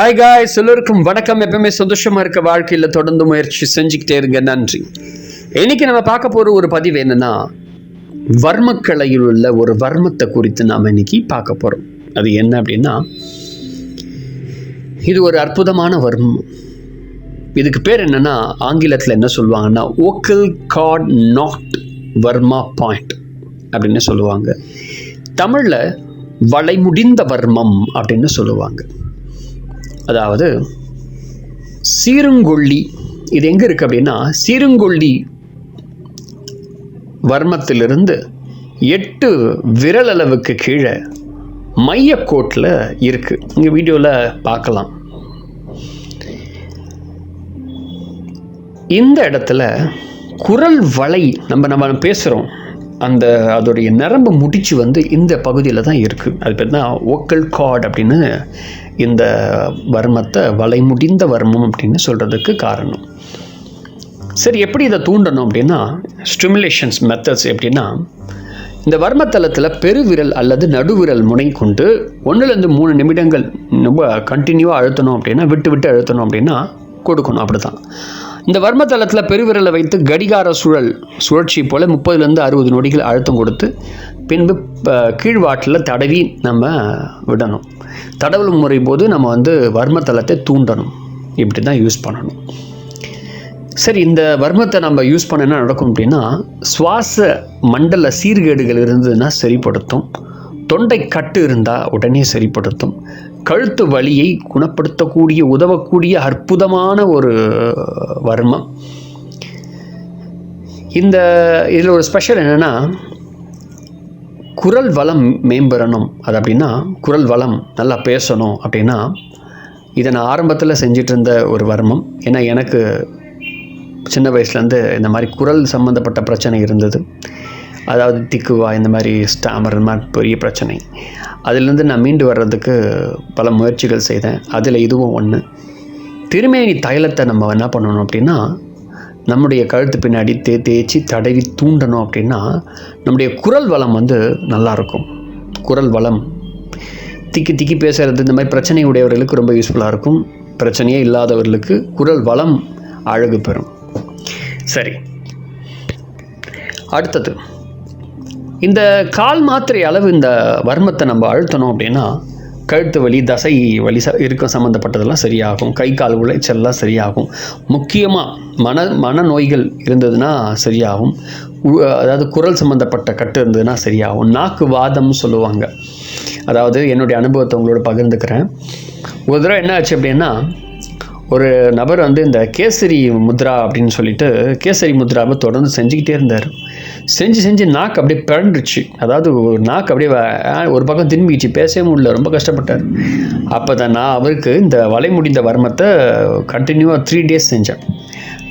Hi guys எல்லோருக்கும் வணக்கம். எப்பவுமே சந்தோஷமா இருக்க வாழ்க்கையில் தொடர்ந்து முயற்சி செஞ்சுக்கிட்டே இருங்க. நன்றி. இன்னைக்கு நம்ம பார்க்க போற ஒரு பதிவு என்னன்னா வர்மக்கலையில் உள்ள ஒரு வர்மத்தை குறித்து நாம் இன்னைக்கு பார்க்க போறோம். அது என்ன அப்படின்னா இது ஒரு அற்புதமான வர்மம். இதுக்கு பேர் என்னன்னா ஆங்கிலத்தில் என்ன சொல்லுவாங்கன்னா ஓக்கல் காட் நாட் வர்மா பாயிண்ட் அப்படின்னு சொல்லுவாங்க. தமிழில் வளைமுடிந்த வர்மம் அப்படின்னு சொல்லுவாங்க. அதாவது சீருங்கொல்லி. இது எங்கே இருக்குது அப்படின்னா சீருங்கொல்லி வர்மத்திலிருந்து எட்டு விரல் அளவுக்கு கீழே மையக்கோட்டில் இருக்குது இங்கே வீடியோவில் பார்க்கலாம். இந்த இடத்துல குரல் வலை நம்ம நம்ம பேசுகிறோம் அந்த அதோடைய நரம்பு முடிச்சு வந்து இந்த பகுதியில் தான் இருக்குது அது பேர் தான் ஓக்கல் கார்டு அப்படின்னு இந்த வர்மத்தை வலை முடிந்த வர்மம் அப்படின்னு சொல்கிறதுக்கு காரணம். சரி எப்படி இதை தூண்டணும் அப்படின்னா ஸ்டிமுலேஷன்ஸ் மெத்தட்ஸ் எப்படின்னா இந்த வர்மத்தலத்தில் பெருவிரல் அல்லது நடுவிரல் முனை கொண்டு ஒன்றுலேருந்து மூணு நிமிடங்கள் ரொம்ப கண்டினியூவாக அழுத்தணும் அப்படின்னா விட்டு விட்டு அழுத்தணும் அப்படின்னா கொடுக்கணும் அப்படி தான் இந்த வர்மத்தலத்தில் பெருவிரலை வைத்து கடிகார சுழல் சுழற்சி போல் முப்பதுலேருந்து அறுபது நொடிகள் அழுத்தம் கொடுத்து பின்பு கீழ்வாட்டில் தடவி நம்ம விடணும். தடவல் முறை போது நம்ம வந்து வர்மத்தலத்தை தூண்டணும். இப்படி தான் யூஸ் பண்ணணும். சரி இந்த வர்மத்தை நம்ம யூஸ் பண்ண என்ன நடக்கும் அப்படின்னா சுவாச மண்டல சீர்கேடுகள் இருந்ததுன்னா சரிப்படுத்தும். தொண்டை கட்டு இருந்தால் உடனே சரிப்படுத்தும். கழுத்து வலியை குணப்படுத்தக்கூடிய உதவக்கூடிய அற்புதமான ஒரு வர்மம். இந்த இதில் ஒரு ஸ்பெஷல் என்னென்னா குரல் வளம் மேம்பெறணும். அது அப்படின்னா குரல் வளம் நல்லா பேசணும் அப்படின்னா இதை நான் ஆரம்பத்தில் செஞ்சிட்டு இருந்த ஒரு வர்மம். ஏன்னா எனக்கு சின்ன வயசுலேருந்து இந்த மாதிரி குரல் சம்மந்தப்பட்ட பிரச்சனை இருந்தது. அதாவது திக்குவா இந்த மாதிரி ஸ்டாமர் இந்த மாதிரி பெரிய பிரச்சனை. அதிலிருந்து நான் மீண்டு வர்றதுக்கு பல முயற்சிகள் செய்தேன். அதில் இதுவும் ஒன்று திருமேனி தைலத்தை நம்ம என்ன பண்ணணும் அப்படின்னா நம்முடைய கழுத்து பின்னாடி தே தேய்ச்சி தடவி தூண்டணும் அப்படின்னா நம்முடைய குரல் வளம் வந்து நல்லாயிருக்கும் குரல் வளம். திக்கி திக்கி பேசுகிறது இந்த மாதிரி பிரச்சனை உடையவர்களுக்கு ரொம்ப யூஸ்ஃபுல்லாக இருக்கும். பிரச்சனையே இல்லாதவர்களுக்கு குரல் வளம் அழகு பெறும். சரி. அடுத்தது. இந்த கால் மாத்திரை அளவு இந்த வர்மத்தை நம்ம அழுத்தணும் அப்படின்னா கழுத்து வலி தசை வலி ச இருக்க சம்மந்தப்பட்டதெல்லாம் சரியாகும். கை கால் உளைச்சல்லாம் சரியாகும். முக்கியமாக மன மன நோய்கள் இருந்ததுன்னா சரியாகும். உ- அதாவது குரல் சம்மந்தப்பட்ட கட்டு இருந்ததுன்னா சரியாகும். நாக்கு வாதம்னு சொல்லுவாங்க. அதாவது என்னுடைய அனுபவத்தை உங்களோட பகிர்ந்துக்கிறேன். ஒரு தடவை என்ன ஆச்சு அப்படின்னா ஒரு நபர் வந்து இந்த கேசரி முத்ரா அப்படின்னு சொல்லிட்டு கேசரி முத்ராவை தொடர்ந்து செஞ்சுக்கிட்டே இருந்தார். செஞ்சு செஞ்சு நாக்கு அப்படியே பிறண்டுச்சு அதாவது ஒரு நாக்கு அப்படியே ஒரு பக்கம் திரும்பிச்சு பேசவே முடியல. ரொம்ப கஷ்டப்பட்டார். அப்போ தான் நான் அவருக்கு இந்த வலை முடிந்த வர்மத்தை கண்டினியூவாக த்ரீ டேஸ் செஞ்சேன்.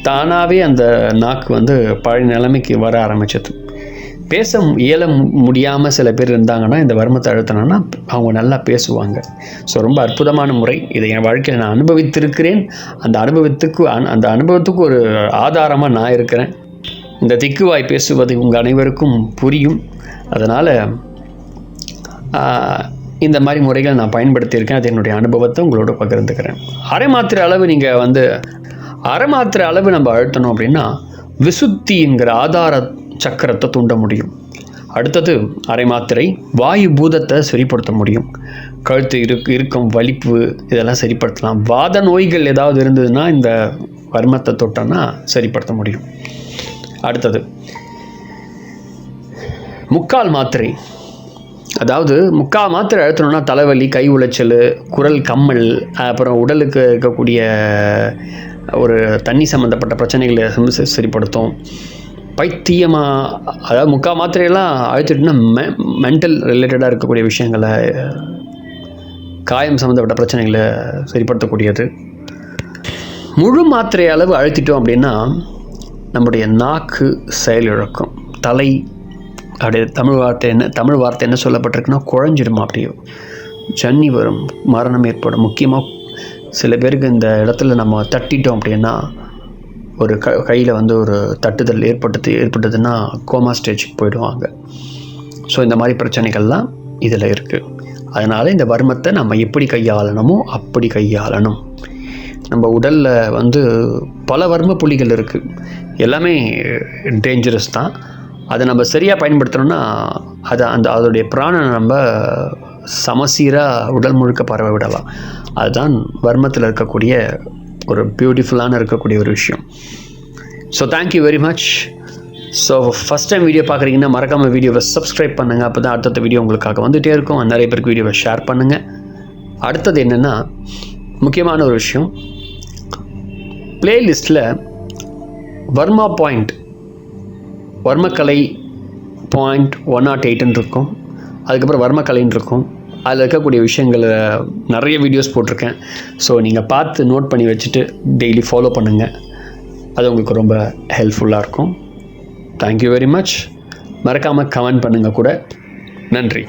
தானாகவே அந்த நாக்கு வந்து பழைய நிலைமைக்கு வர ஆரம்பிச்சது. பேச இயல முடியாமல் சில பேர் இருந்தாங்கன்னா இந்த வர்மத்தை அழுத்தினோன்னா அவங்க நல்லா பேசுவாங்க. ஸோ ரொம்ப அற்புதமான முறை. இதை என் வாழ்க்கையில் நான் அனுபவித்திருக்கிறேன். அந்த அனுபவத்துக்கு அந் அந்த அனுபவத்துக்கு ஒரு ஆதாரமாக நான் இருக்கிறேன். இந்த திக்குவாய் பேசுவது உங்கள் அனைவருக்கும் புரியும். அதனால் இந்த மாதிரி முறைகள் நான் பயன்படுத்தியிருக்கேன். அது என்னுடைய அனுபவத்தை உங்களோட பகிர்ந்துக்கிறேன். அரை மாத்திரை அளவு நீங்கள் வந்து அரை மாத்திரை அளவு நம்ம அழுத்தணும் அப்படின்னா விசுத்திங்கிற ஆதார சக்கரத்தை தூண்ட முடியும். அடுத்தது அரை மாத்திரை வாயு பூதத்தை சரிப்படுத்த முடியும். கழுத்து இருக்கு இருக்கும் வலிப்பு இதெல்லாம் சரிப்படுத்தலாம். வாத நோய்கள் ஏதாவது இருந்ததுன்னா இந்த வர்மத்தை தொட்டோன்னா சரிப்படுத்த முடியும். அடுத்தது முக்கால் மாத்திரை. அதாவது முக்கால் மாத்திரை அழுத்தணும்னா தலைவலி கை உளைச்சல் குரல் கம்மல் அப்புறம் உடலுக்கு இருக்கக்கூடிய ஒரு தண்ணி சம்மந்தப்பட்ட பிரச்சனைகளை சரிப்படுத்தும். பைத்தியமாக அதாவது முக்கால் மாத்திரையெல்லாம் அழுத்திட்டுனா மெ மென்டல் ரிலேட்டடாக இருக்கக்கூடிய விஷயங்களை காயம் சம்மந்தப்பட்ட பிரச்சனைகளை சரிப்படுத்தக்கூடியது. முழு மாத்திரை அளவு அழுத்திட்டோம் அப்படின்னா நம்முடைய நாக்கு செயலிழக்கும் தலை அப்படியே தமிழ் வார்த்தை என்ன தமிழ் வார்த்தை என்ன சொல்லப்பட்டிருக்குன்னா குழஞ்சிடும் அப்படியே. ஜன்னி வரும் மரணம் ஏற்படும். முக்கியமாக சில பேருக்கு இந்த இடத்துல நம்ம தட்டிட்டோம் அப்படின்னா ஒரு க கையில் வந்து ஒரு தட்டுதல் ஏற்பட்டது ஏற்பட்டதுன்னா கோமா ஸ்டேஜுக்கு போயிடுவாங்க. ஸோ இந்த மாதிரி பிரச்சனைகள்லாம் இதில் இருக்குது அதனால் இந்த வர்மத்தை நம்ம எப்படி கையாளணுமோ அப்படி கையாளணும். நம்ம உடலில் வந்து பல வர்ம புள்ளிகள் இருக்குது எல்லாமே டேஞ்சரஸ் தான். அதை நம்ம சரியாக பயன்படுத்தணும்னா அதை அந்த அதோடைய பிராணனை நம்ம சமசீராக உடல் முழுக்க பரவ விடலாம். அதுதான் வர்மத்தில் இருக்கக்கூடிய ஒரு பியூட்டிஃபுல்லான இருக்கக்கூடிய ஒரு விஷயம். So thank you very much so first time video பார்க்குறீங்கன்னா மறக்காமல் வீடியோவை சப்ஸ்கிரைப் பண்ணுங்கள் அப்போ தான் அடுத்தடுத்த வீடியோ உங்களுக்காக வந்துகிட்டே இருக்கும். நிறைய பேருக்கு வீடியோவை ஷேர் பண்ணுங்கள் அடுத்தது என்னென்னா முக்கியமான ஒரு விஷயம். பிளேலிஸ்ட்டில் வர்மா பாயிண்ட் வர்மக்கலை பாயிண்ட் ஒன் நாட் எயிட்டுன்னு இருக்கும். அதுக்கப்புறம் வர்மக்கலைன்னு இருக்கும். அதில் இருக்கக்கூடிய விஷயங்களை நிறைய வீடியோஸ் போட்டிருக்கேன். ஸோ நீங்கள் பார்த்து நோட் பண்ணி வச்சுட்டு டெய்லி ஃபாலோ பண்ணுங்கள் அது உங்களுக்கு ரொம்ப ஹெல்ப்ஃபுல்லாக இருக்கும். தேங்க்யூ வெரி மச் மறக்காமல் கமெண்ட் பண்ணுங்கள் கூட. நன்றி.